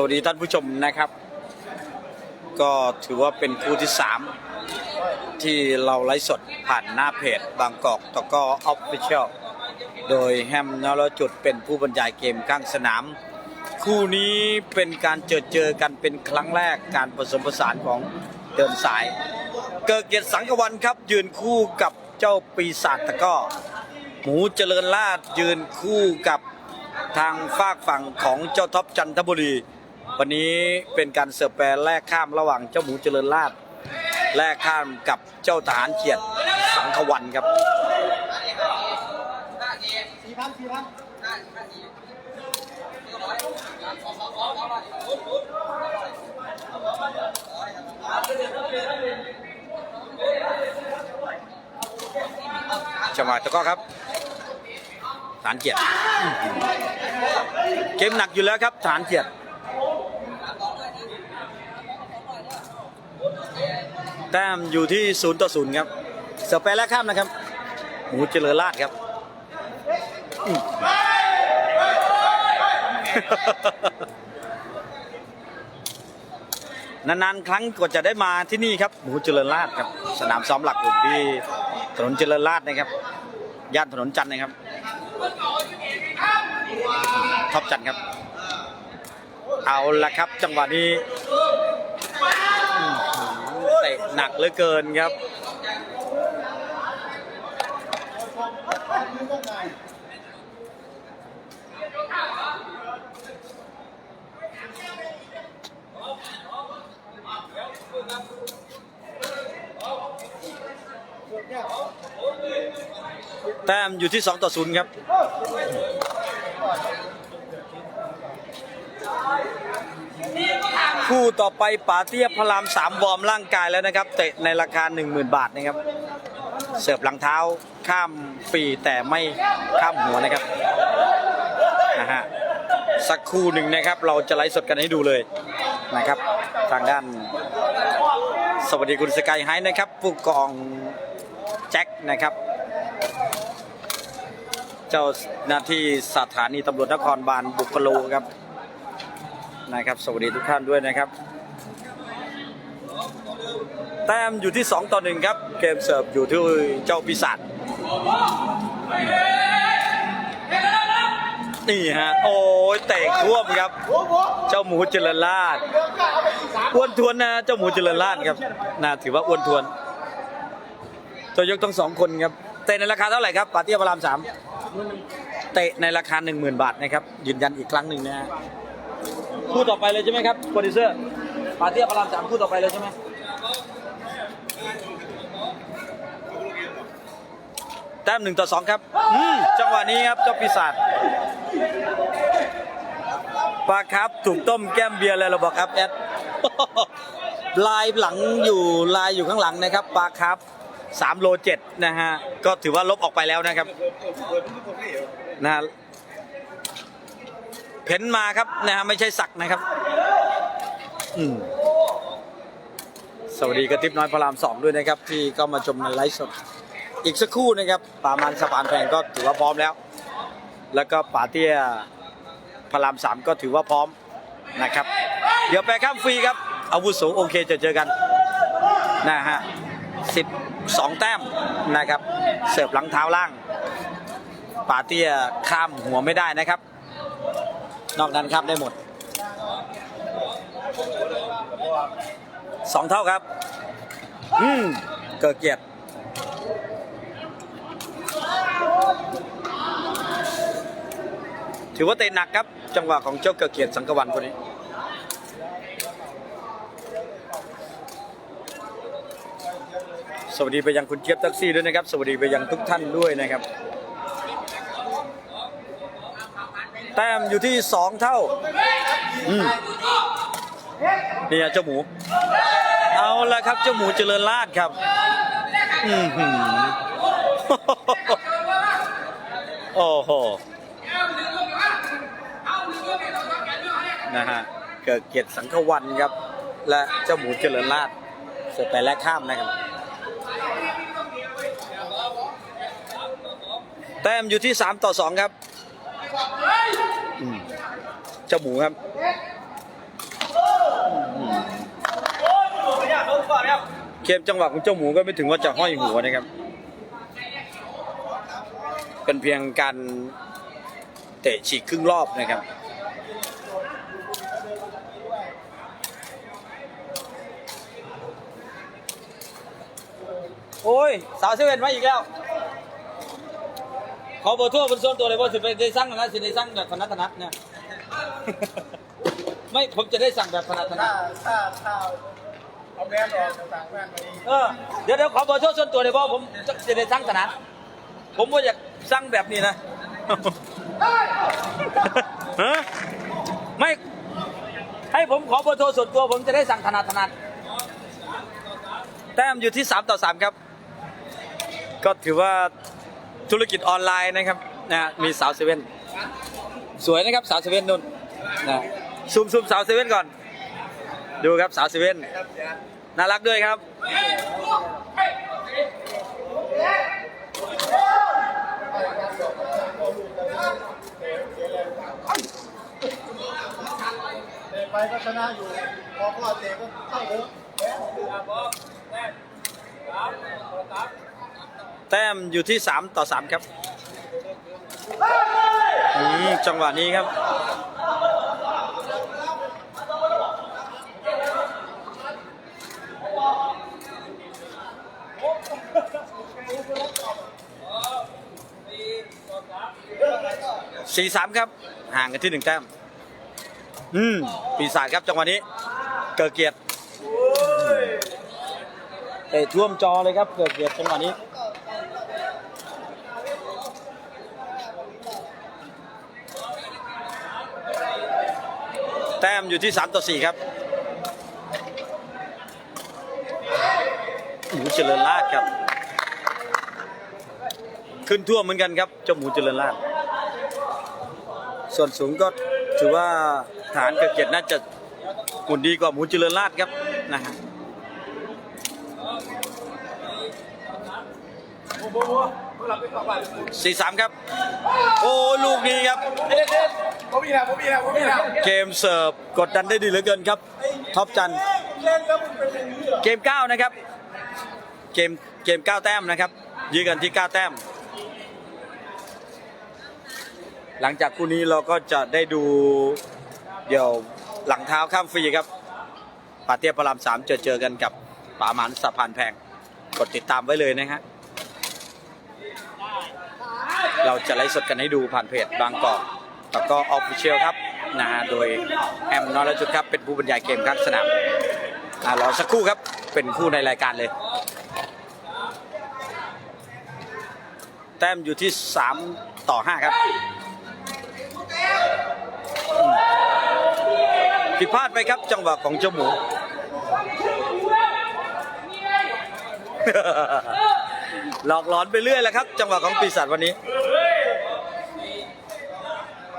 สวัสดีท่านผู้ชมนะครับ ก็ถือว่าเป็นคู่ที่ 3 ที่เราไลฟ์สดผ่านหน้าเพจบางกอกตะกอออฟฟิเชียลโดยแฮมนรจุดเป็นผู้บรรยายเกมข้างสนาม คู่นี้เป็นการเจอเจอกันเป็นครั้งแรกการผสมผสานของเดินสาย เกิดเกียรติสังกวันครับ ยืนคู่กับเจ้าปีศาจตะก้อหมูเจริญลาดยืนคู่กับทางฝากฝั่งของเจ้าท็อปจันทบุรี วันนี้เป็นการเสิร์ฟแปรแลกข้ามระหว่างเจ้าหมูเจริญลาดแลกข้ามกับเจ้าทหารเกียรติสังขวันครับสี่พันสี่พันจังหวะตะก้อครับฐานเกียรติเกมหนักอยู่แล้วครับฐานเกียรติ แต้มอยู่ที่ศูนย์ต่อศูนย์ครับเสือแปรแรกข้ามนะครับ หมูเจริญราชครับอืมนานๆครั้งกว่าจะได้มาที่นี่ครับ หมูเจริญราชครับ สนามซ้อมหลักอยู่ที่ถนนเจริญราชนะครับย่านถนนจันทร์นะครับท็อปจันทร์ครับ เอาละครับ จังหวะนี้อื้อ หนักเหลือเกินครับ แต้มอยู่ที่ 2 ต่อ 0 ครับ คู่ต่อไปป๋าเตี้ยพรามสามวอร์มร่างกายแล้วนะครับ เตะในราคา 10,000 บาทนะครับ เสิร์ฟหลังเท้าข้ามปีแต่ไม่ข้ามหัวนะครับนะฮะสักคู่หนึ่งนะครับ เราจะไลฟ์สดกันให้ดูเลยนะครับ ทางด้าน สวัสดีคุณสกายไฮนะครับผู้กองแจ็คนะครับ เจ้าหน้าที่สถานีตำรวจนครบาลบุคโลครับ นะครับ สวัสดีทุกท่านด้วยนะครับ แต้มอยู่ที่ 2 ต่อ 1 ครับ เกมเสิร์ฟอยู่ที่เจ้าปีศาจนี่ฮะ โอ้ยเตะท่วมครับ เจ้าหมูเจริญราชอ้วนทวนนะเจ้าหมูเจริญราชครับน่าถือว่าอ้วนทวน ตัวยกทั้งสองคนครับเตะในราคาเท่าไหร่ครับปาเตี้ยพระรามสามเตะในราคา 1 0,000 บาทนะครับยืนยันอีกครั้งหนึ่งนะฮะ คู่ต่อไปเลยใช่ไหมครับโปรดิวเซอร์ปาเตี้ยพระรามสามคู่ต่อไปเลยใช่ไหมแต้มหนึ่งต่อสองครับอืมจังหวะนี้ครับเจ้าปีศาจปลาครับถูกต้มแก้มเบียร์เลยเราบอกครับแอดลายหลังอยู่ลายอยู่ข้างหลังนะครับปลาครับ3โล7นะฮะก็ถือว่าลบออกไปแล้วนะครับนะฮะ เพ้นมาครับนะฮะไม่ใช่สักนะครับอืมสวัสดีกระติบน้อยพระรามสองด้วยนะครับ ที่ก็มาชมในไลฟ์สดอีกสักครู่นะครับป่ามันสะพานแพงก็ถือว่าพร้อมแล้ว แล้วก็ป่าเตี้ยพระรามสามก็ถือว่าพร้อมนะครับ เดี๋ยวไปข้ามฟรีครับ อาวุโสโอเคจะเจอกันนะฮะสิบสองแต้มนะครับ เสิร์ฟหลังเท้าล่างป่าเตี้ยข้ามหัวไม่ได้นะครับ นอกนั้นข้ามได้หมดสองเท่าครับ อืม เกิดเกียรติถือว่าเตะหนักครับ จังหวะของเจ้าเกิดเกียรติสังกวันคนนี้สวัสดีไปยังคุณเจี๊ยบแท็กซี่ด้วยนะครับ สวัสดีไปยังทุกท่านด้วยนะครับ แต้มอยู่ที่สองเท่าอืมนี่เจ้าหมู เอาละครับเจ้าหมูเจริญราชครับอืมหืมโอ้โหนะฮะเกิดเกียรติสังขวันครับ และเจ้าหมูเจริญราชเสือไปแลกข้ามนะครับแต้มอยู่ที่ 3 ต่อ 2 ครับ เจ้าหมูครับเกมจังหวะของเจ้าหมูก็ไม่ถึงว่าจะห้อยหัวนะครับ เป็นเพียงการเตะฉีกครึ่งรอบนะครับโอ้ยสาวเซเว่นมาอีกแล้ว ขอเบอร์โทรเป็นส่วนตัวเลยว่าสิไปได้สั่งนะสิได้สั่งแบบถนัดถนัดเนี่ย ไม่ผมจะได้สั่งแบบถนัดถนัถ้าดถ้าถ้าเอาแมนออกต่างแมนมาดีเออเดี๋ยวเดี๋ยวขอเบอร์โทรส่วนตัวเลยเพราะผมจะจะได้สั่งถนัดผมว่าอยากสั่งแบบนี้นะ ฮะไม่ ให้ผมขอเบอร์โทรส่วนตัว ผมจะได้สั่งถนัดถนัดแต้มอยู่ที่ 3 ต่อ 3 ครับ ก็ถือว่าธุรกิจออนไลน์นะครับนะมีสาวเซเว่นสวยนะครับสาวเซเว่นนุ่น นะซูมซูมสาวเซเว่นก่อน ดูครับสาวเซเว่นน่ารักด้วยครับเตะไปก็ชนะอยู่พอพ่อเตะก็เข้าเถอะแต้มอยู่ที่ 3 ต่อ 3 ครับ อืมจังหวะนี้ครับสี่สามครับ ห่างกันที่หนึ่งแต้ม อืม ปีศาจครับจังหวะนี้ เกิดเกียรติเตะท่วมจอเลยครับ เกิดเกียรติจังหวะนี้ อยู่ที่ 3 ต่อ 4 ครับหมูเจริญราชครับ ขึ้นทั่วเหมือนกันครับเจ้าหมูเจริญราชส่วนสูงก็ถือว่าฐานเกิดเกียรน่าจะหุ่นดีกว่าหมูเจริญราชครับนะฮะสี่สามครับ โอ้ลูกนี้ครับ ผมมีนะผมมีนะผมมีนะเกมเสิร์ฟกดดันได้ดีเหลือเกินครับท็อปจันทร์เล่นแล้วมึงเป็นอย่างนี้เหรอเกม9นะครับ เกมเกม9แต้มนะครับยืนกันที่9แต้ม หลังจากคู่นี้เราก็จะได้ดูเดี๋ยวหลังเท้าข้ามฟรีครับป่าเตี้ยพระรามสามเจอเจอกันกับป่าหมันสะพานแพงกดติดตามไว้เลยนะฮะเราจะไลฟ์สดกันให้ดูผ่านเพจบางกอก แล้วก็ออฟฟิเชียลครับนะฮะโดยแอมนอรจุดครับเป็นผู้บรรยายเกมข้างสนามอ่ารอสักครู่ครับเป็นคู่ในรายการเลย แต้มอยู่ที่ 3 ต่อ 5 ครับผิดพลาดไปครับจังหวะของเจ้าหมูหลอกหลอนไปเรื่อยแล้วครับ จังหวะของปีศาจวันนี้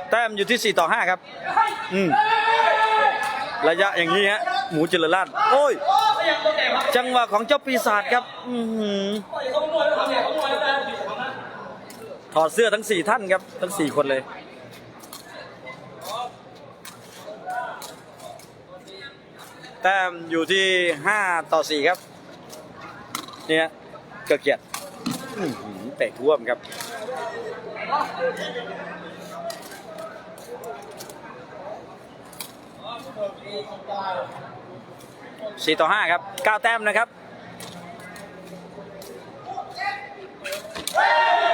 แต้มอยู่ที่ 4 ต่อ 5 ครับ อืม ระยะอย่างนี้ฮะ หมูเจริญราชโอ้ย จังหวะของเจ้าปีศาจครับ อื้อหือถอดเสื้อทั้งสี่ท่านครับ ทั้งสี่คนเลยแต้มอยู่ที่ห้าต่อสี่ครับ เนี่ยเกิดเกียรติเตะท่วมครับ สี่ต่อห้าครับเก้าแต้มนะครับ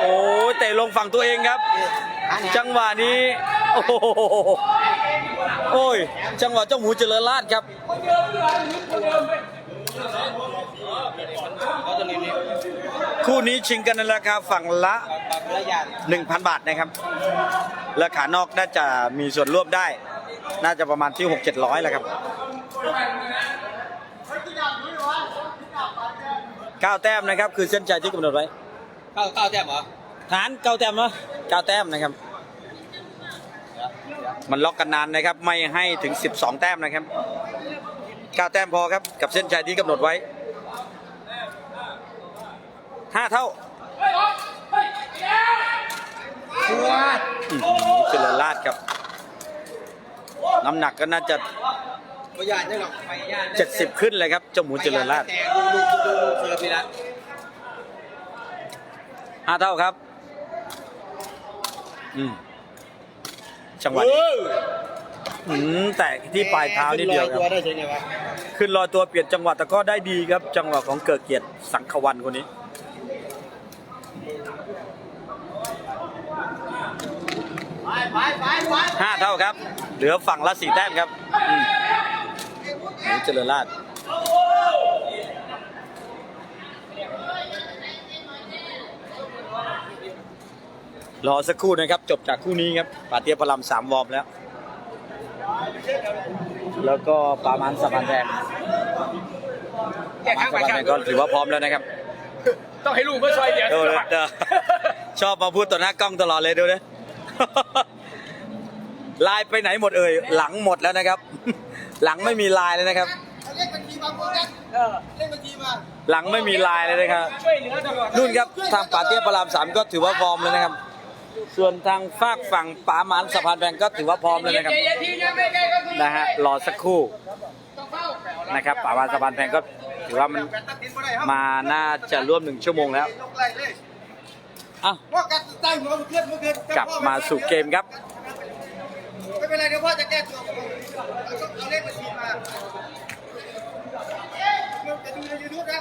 โอ้เตะลงฝั่งตัวเองครับ จังหวะนี้ โอ้โหโอ้ย จังหวะเจ้าหมูเจริญราชครับคู่นี้ชิงกันในราคาฝั่งละ 1,000 บาทนะครับและขานอกน่าจะมีส่วนร่วมได้ น่าจะประมาณที่6 700แหละครับเก้าแต้มนะครับ คือเส้นใจที่กำหนดไว้เก้าเก้าแต้มเหรอฐานเก้าแต้มเนาะเก้าแต้มนะครับ มันล็อกกันนานนะครับ ไม่ให้ถึง 12 แต้มนะครับเก้าแต้มพอครับ กับเส้นชัยที่กำหนดไว้ห้าเท่าอื้อหือเจริญราชครับ น้ำหนักก็น่าจะไม่ยากใช่หรอกไม่ยาก70ขึ้นเลยครับเจ้าหมูเจริญราชแต่ดูดูดูดูเสือพี่ละห้าเท่าครับ อืมจังหวะนี้อืมแต่ที่ปลายเท้านิดเดียวครับตัวได้ใช่ไงวะขึ้นลอยตัวเปลี่ยนจังหวะแต่ก็ได้ดีครับ จังหวะของเกิดเกียรติสังขวันคนนี้ไปไปไปไปห้าเท่าครับ เหลือฝั่งละสี่แต้มครับอืมหมูเจริญราชรอสักครู่นะครับ จบจากคู่นี้ครับปาเตียพลัมสามวอร์มแล้ว แล้วก็ปามันสะพานแดงแยกปาข้างมันไปสะพานข้าแดงงก็ถือว่าพร้อมแล้วนะครับ ต้องให้ลูกก็ช่วยเดียวเออเออชอบมาพูดต่อหน้ากล้องตลอดเลยดูนะ ลายไปไหนหมดเอ่ยหลังหมดแล้วนะครับ หลังไม่มีลายเลยนะครับเอาเลขบัญชีมาโฟกัสเลขบัญชีมาหลังไม่มีลายเลยนะครับช่วยเหลือตลอดนู่นครับทางป่าเตี้ยพระรามสามก็ถือว่าพร้อมเลยนะครับ ส่วนทางฝากฝั่งป่าหมานสะพานแบงก็ถือว่าพร้อมเลยนะครับเย็นๆทียังไม่ใกล้ก็คือนะฮะรอสักครู่ต้องเฝ้านะครับป่าหมานสะพานแบงก็ถือว่ามันตัดสินบ่ได้ครับมาน่าจะร่วมหนึ่งชั่วโมงแล้วยกไล่เลยอะว่ากัดใต้หัวมันเคลื่อนเมื่อคืนกลับมาสู่เกมครับ ไม่เป็นไรเดี๋ยวพ่อจะแก้ตัวเอาเลขบัญชีมาจะดูในยูทูบนะ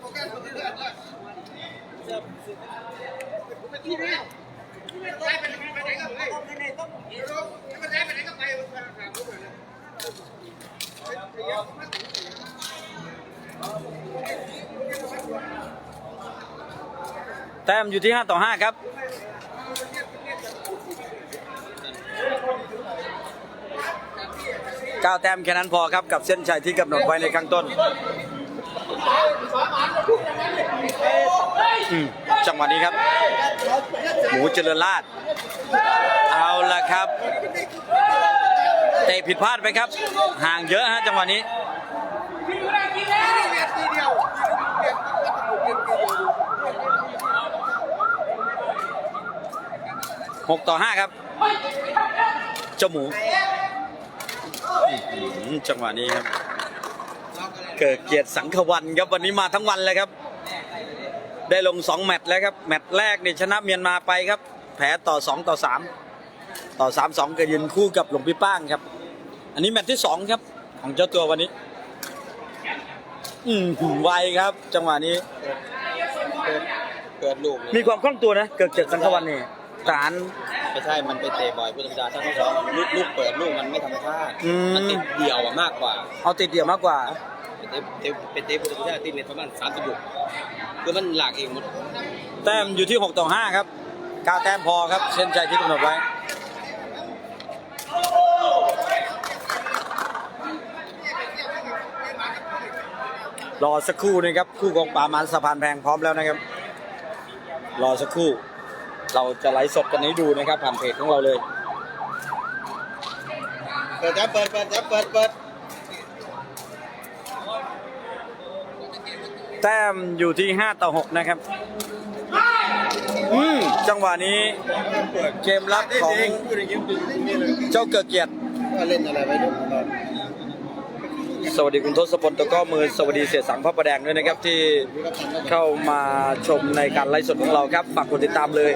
โฟกัสเรื่อยๆไปที่นี่ไปไปไปไหนก็ไปต้องไปไหนไปไหนก็ไปถามผมเลยแต้มอยู่ที่ 5 ต่อ 5 ครับ เก้าแต้มแค่นั้นพอครับกับเส้นชัยที่กำหนดไว้ในข้างต้นอืมจังหวะนี้ครับ หมูเจริญราชเอาละครับเตะผิดพลาดไปครับ ห่างเยอะฮะจังหวะนี้หกต่อห้าครับ เจ้าหมูอื้อหือจังหวะนี้ครับ เกิดเกียรติสังขวันครับวันนี้มาทั้งวันเลยครับ ได้ลง2แมตช์แล้วครับ แมตช์แรกนี่ชนะเมียนมาไปครับ แพ้ต่อ2ต่อ3ต่อ3 2ก็ยืนคู่กับหลวงพี่ป้างครับ อันนี้แมตช์ที่2ครับ ของเจ้าตัววันนี้ อืมไวครับ จังหวะนี้เกิดลูกมีความคล่องตัวนะ เกิดเกียรติสังขวันนี่ฐาน ไม่ใช่ มันไปเตะบ่อยพุทธศาสนาทั้งสองลูกลูกเปิดลูกมันไม่ธรรมชาติอืม มันติดเดี่ยวอะมากกว่า เอาติดเดี่ยวมากกว่าเป็นเตะเตะเป็นเตะพุทธศาสนาติดเน็ตประมาณสามสิบลูกคือมันหลากเองหมดแต้มอยู่ที่ 6 ต่อ 5 ครับ9แต้มพอครับ เส้นใจที่กำหนดไว้ รอสักครู่นะครับ คู่ของป่ามันสะพานแพงพร้อมแล้วนะครับ รอสักครู่ เราจะไลฟ์สดกันให้ดูนะครับผ่านเพจของเราเลย เปิดครับเปิดเปิดครับเปิดเปิดแต้มอยู่ที่ 5 ต่อ 6 นะครับ อืมจังหวะนี้เกมรับของเจ้าเกิดเกียรติว่าเล่นอะไรไว้ด้วยตอน สวัสดีคุณทศพลตะกร้อมือสวัสดีเสียสังพระประแดงด้วยนะครับที่เข้ามาชมในการไลฟ์สดของเราครับฝากกดติดตามเลย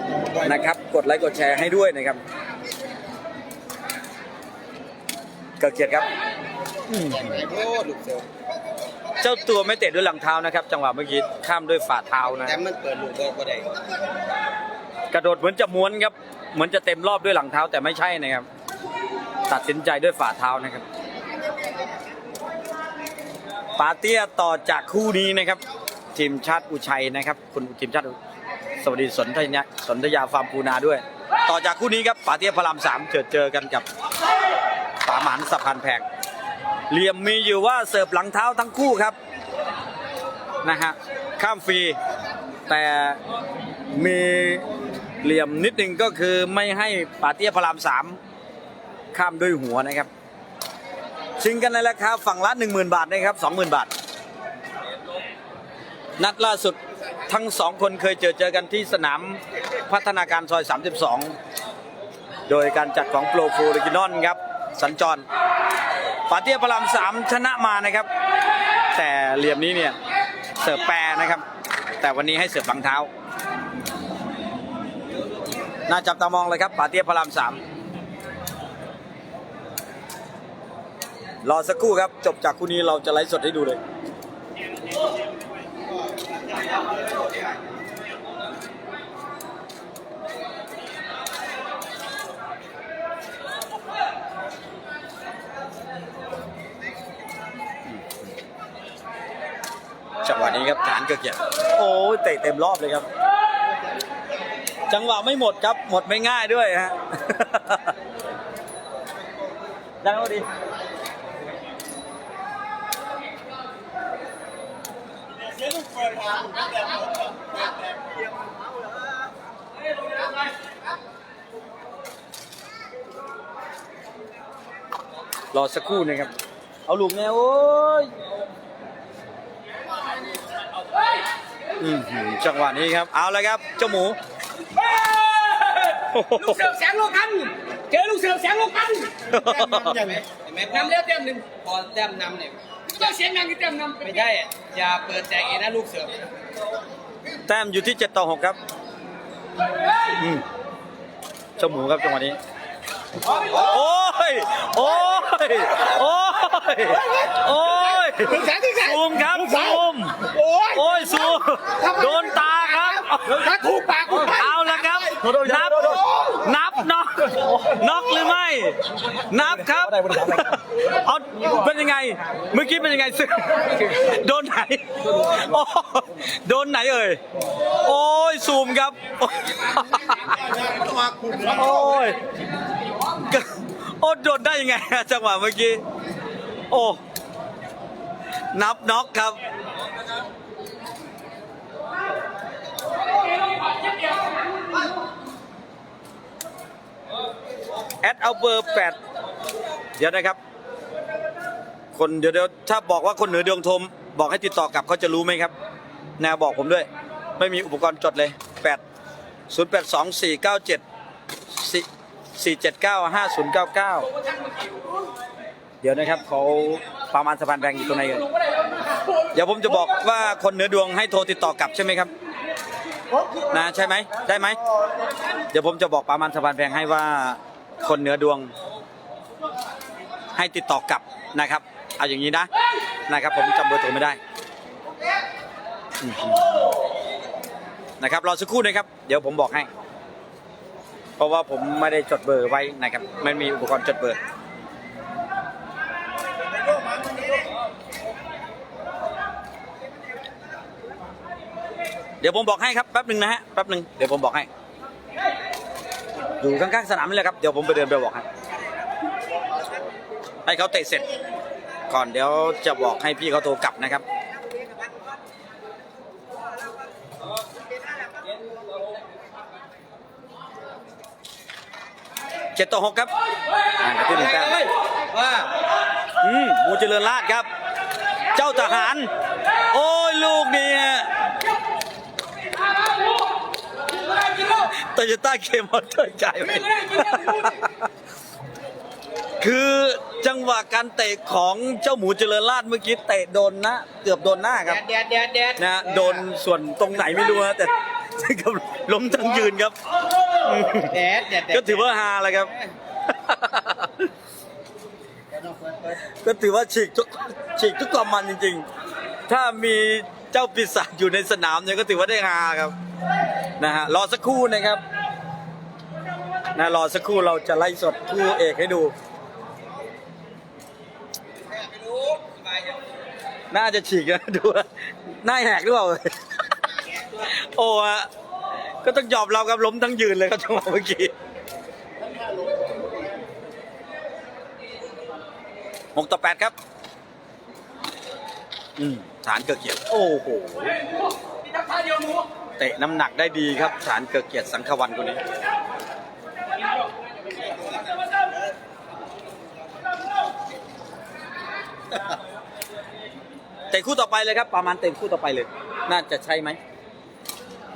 นะครับ กดไลค์กดแชร์ให้ด้วยนะครับเกิดเกียรติครับโอ้ลูกเซลเจ้าตัวไม่เตะด้วยหลังเท้านะครับ จังหวะเมื่อกี้ข้ามด้วยฝ่าเท้านะแต่มันเปิดลูกก็ก็ได้กระโดดเหมือนจะม้วนครับ เหมือนจะเต็มรอบด้วยหลังเท้าแต่ไม่ใช่นะครับ ตัดสินใจด้วยฝ่าเท้านะครับ ปาเตี้ยต่อจากคู่นี้นะครับ ทีมชาติอุชัยนะครับ คุณทีมชาติสวัสดีสนธยาสนธยาฟาร์มปูนาด้วย ต่อจากคู่นี้ครับปาเตี้ยพระรามสามเจอเจอกันกับป่าหมานสะพานแพงเหลี่ยมมีอยู่ว่าเสิร์ฟหลังเท้าทั้งคู่ครับนะฮะข้ามฟรีแต่มีเหลี่ยมนิดนึงก็คือไม่ให้ปาเตี้ยพระรามสามข้ามด้วยหัวนะครับ ชิงกันในราคาฝั่งละ 10,000 บาทนะครับ 20,000 บาท นัดล่าสุดทั้งสองคนเคยเจอเจอกันที่สนามพัฒนาการซอย 32 โดยการจัดของโปรฟูริกินอนครับ สัญจรปาเตียพระรามสามชนะมานะครับ แต่เหลี่ยมนี้เนี่ยเสิร์ฟแปรนะครับ แต่วันนี้ให้เสิร์ฟหลังเท้า น่าจับตามองเลยครับปาเตียพระรามสาม รอสักครู่ครับ จบจากคู่นี้เราจะไลฟ์สดให้ดูเลยจังหวะนี้ครับฐานเกือกเกียรโอ้เตะเต็มรอบเลยครับ จังหวะไม่หมดครับ หมดไม่ง่ายด้วยฮะ ได้แล้วดี รอสักครู่นะครับ เอาลูกแนวโอ้ยอืมจังหวะนี้ครับ เอาเลยครับ เจ้าหมู ลูกเสือแสงโลกัน เจอลูกเสือแสงโลกันเห็นไหมนำเลี้ยวเต็มหนึ่งพอแต้มนำเนี่ยเจ้าเสียงดังที่เต็มนำไม่ได้ อะอย่าเปิดแจกเองนะลูกเสือแต้มอยู่ที่ 7 ต่อ 6 ครับอืมเจ้าหมูครับจังหวะนี้ โอ้ย โอ้ย โอ้ย โอ้ยซูมครับซูมโอ้ย โอ้ยซูมโดนตาครับ ถ้าถูกปากกูไป เอาละครับ นับ นับน็อกน็อกหรือไม่ นับครับ เอาเป็นยังไง เมื่อกี้เป็นยังไงซึโดนไหนโอ้โดนไหนเอ่ย โอ้ยซูมครับ โอ้ย โอ้โดนได้ยังไงอะจังหวะเมื่อกี้ โอ้ นับน็อกครับ แอดเอาเบอร์แปดเดี๋ยวนะครับ คนเดี๋ยวเดี๋ยวถ้าบอกว่าคนเหนือดวงทม บอกให้ติดต่อกลับเขาจะรู้ไหมครับแนวบอกผมด้วย ไม่มีอุปกรณ์จดเลยแปดศูนย์แปดสองสี่เก้าเจ็ดสี่สี่เจ็ดเก้าห้าศูนย์เก้าเก้าเดี๋ยวนะครับเขาประมาณสะพานแบงอยู่ตรงไหนเอ่ยเดี๋ยวผมจะบอกว่าคนเหนือดวงให้โทรติดต่อกลับใช่ไหมครับ นะใช่ไหมได้ไหม เดี๋ยวผมจะบอกประมาณสะพานแพงให้ว่าคนเหนือดวง ให้ติดต่อกลับนะครับ เอาอย่างนี้นะนะครับ ผมจำเบอร์โทรไม่ได้นะครับรอสักครู่นะครับ เดี๋ยวผมบอกให้ เพราะว่าผมไม่ได้จดเบอร์ไว้นะครับไม่มีอุปกรณ์จดเบอร์ เดี๋ยวผมบอกให้ครับแป๊บหนึ่งนะฮะแป๊บหนึ่งเดี๋ยวผมบอกให้ อยู่ข้างๆสนามนี่แหละครับเดี๋ยวผมไปเดินไปบอกให้ให้เขาเตะเสร็จ ก่อนเดี๋ยวจะบอกให้พี่เขาโทรกลับนะครับเจ็ดต่อหกครับอ่านไปที่หนึ่งแต้มเฮ้ยว่าอืมบูเจริญราชครับ เจ้าทหาร โอ้ยลูกนี้ฮะ โตโยต้าเคมอเตอร์จ่ายไปคือจังหวะการเตะของเจ้าหมูเจริญราชเมื่อกี้เตะโดนหนะ เกือบโดนหน้าครับแดดแดดแดดนะฮะโดนส่วนตรงไหนไม่รู้นะแต่กับล้มทั้งยืนครับแดดแดดแดดก็ถือว่าฮาแล้วครับ ก็ถือว่าฉีกทุกฉีกทุกความมันจริง ๆ ถ้ามีเจ้าปีศาจอยู่ในสนามเนี่ยก็ถือว่าได้ฮาครับ นะฮะรอสักครู่นะครับนะรอสักครู่เราจะไล่สดคู่เอกให้ดู น่าจะฉีกนะดูหน้าแหกหรือเปล่าโอ้ฮะก็ต้องยอมเราครับล้มทั้งยืนเลยครับจังหวะเมื่อกี้หกต่อแปดครับ อืมฐานเกิดเกียรติโอ้โหเเตะน้ำหนักได้ดีครับฐานเกิดเกียรติสังขวันคนนี้เตะคู่ต่อไปเลยครับประมาณเตะคู่ต่อไปเลย น่าจะใช่ไหม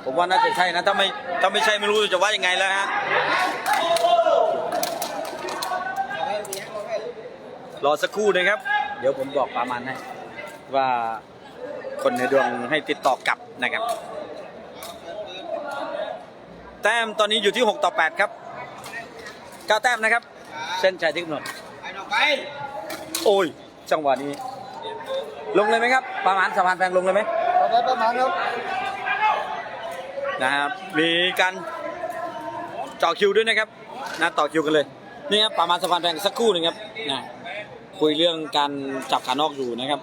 ผมว่าน่าจะใช่นะถ้าไม่ถ้าไม่ใช่ไม่รู้จะว่ายังไงแล้วฮะรอสักครู่นะครับ เดี๋ยวผมบอกประมาณให้ว่าคนในดวงให้ติดต่อกลับนะครับ แต้มตอนนี้อยู่ที่ 6 ต่อ 8 ครับ9แต้มนะครับ เส้นชัยที่กำหนดไปน้องไปโอ้ย จังหวะนี้ ลงเลยไหมครับ ประมาณสะพานแพงลงเลยไหมไปประมาณครับนะครับ มีการต่อคิวด้วยนะครับนะต่อคิวกันเลย นี่ครับประมาณสะพานแพงสักครู่หนึงครับนะคุยเรื่องการจับขานอกอยู่นะครับ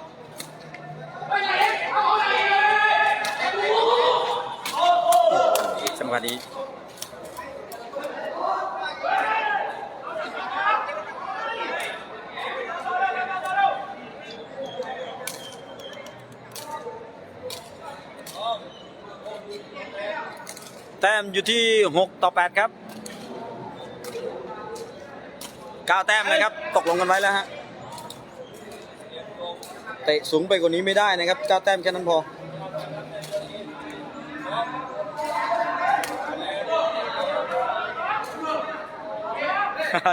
จังหวะนี้ แต้มอยู่ที่ 6 ต่อ 8 ครับ9แต้มนะครับ ตกลงกันไว้แล้วฮะเตะสูงไปกว่านี้ไม่ได้นะครับ9แต้มแค่นั้นพอ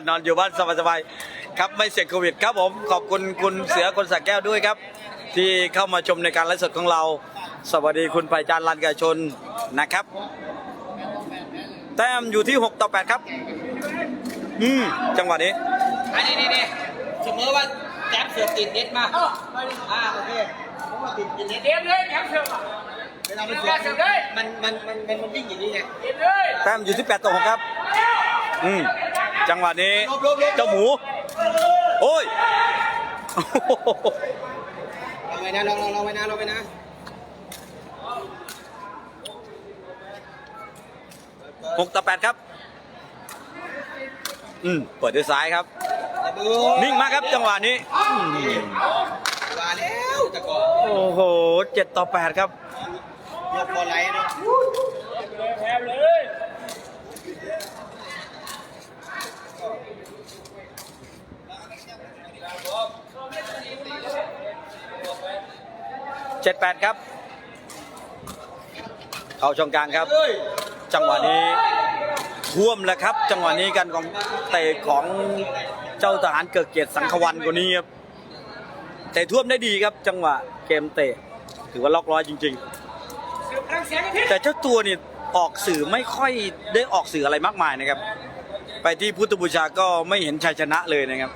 นอนอยู่บ้านสบายๆครับไม่เสี่ยงโควิดครับผมขอบคุณคุณเสือคนสักแก้วด้วยครับ ที่เข้ามาชมในการไลฟ์สดของเรา สวัสดีคุณไปจานลันกาชนนะครับ แต้มอยู่ที่ 6 ต่อ 8 ครับ อืม จังหวะนี้ อันนี้นี่นี่เสมอว่าแจ็คเสือติดเน็ตมาอ่าโอเคผมว่าติดติดเน็ตเตรียมเลยแข็งเสือกเวลามันเสือกมันมันมันมันมันวิ่งอย่างนี้ไงเตรียมเลยแต้มอยู่ที่ 8 ต่อ 6 ครับ อืม จังหวะนี้ เจ้าหมู โอ้ยโอ้โหลองไปนะลองลองลองไปนะลองไปนะ หกต่อ8ครับ อืมเปิดด้วยซ้ายครับแต่มือนิ่งมากครับจังหวะนี้อืมมาแล้วตะกอโอ้โห7ต่อ8ครับยกบอลไหลเนาะแถมเลย7 8ครับ เข้าช่องกลางครับ จังหวะนี้ท่วมแล้วครับ จังหวะนี้กันของเตะของเจ้าทหารเกิดเกียรติสังขวันคนนี้ครับเตะท่วมได้ดีครับ จังหวะเกมเตะถือว่าล็อกร้อยจริงเสือกพลังเสียงกันทีๆแต่เจ้าตัวนี่ออกสื่อไม่ค่อยได้ออกสื่ออะไรมากมายนะครับ ไปที่พุทธบูชาก็ไม่เห็นชัยชนะเลยนะครับ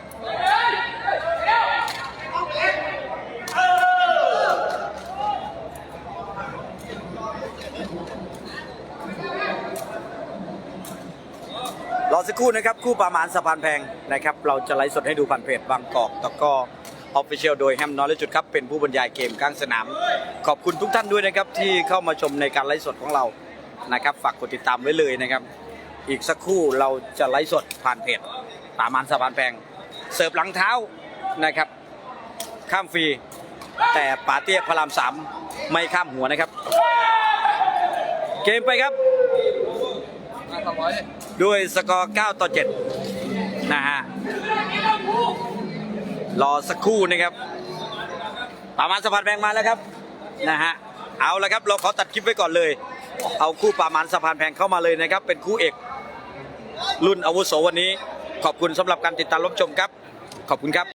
ร อสักครู่นะครับ คู่ประมาณสะพานแพงนะครับ เราจะไลฟ์สดให้ดูผ่านเพจบางกอกแล้วก็ออฟฟิเชียลโดยแฮมนอลเลจุดครับ เป็นผู้บรรยายเกมกลางสนาม ขอบคุณทุกท่านด้วยนะครับ ที่เข้ามาชมในการไลฟ์สดของเรานะครับ ฝากกดติดตามไว้เลยนะครับ อีกสักครู่เราจะไลฟ์สดผ่านเพจประมาณสะพานแพงเสิร์ฟหลังเท้านะครับ ข้ามฟรี แต่ป่าเตี้ยพระรามสามไม่ข้ามหัวนะครับ เกมไปครับ ด้วยสกอร์ 9 ต่อ 7 นะฮะ รอสักครู่นะครับประมาณสะพานแพงมาแล้วครับ นะฮะ เอาละครับเราขอตัดคลิปไว้ก่อนเลย เอาคู่ประมาณสะพานแพงเข้ามาเลยนะครับ เป็นคู่เอก รุ่นอาวุโสวันนี้ ขอบคุณสำหรับการติดตามรับชมครับ ขอบคุณครับ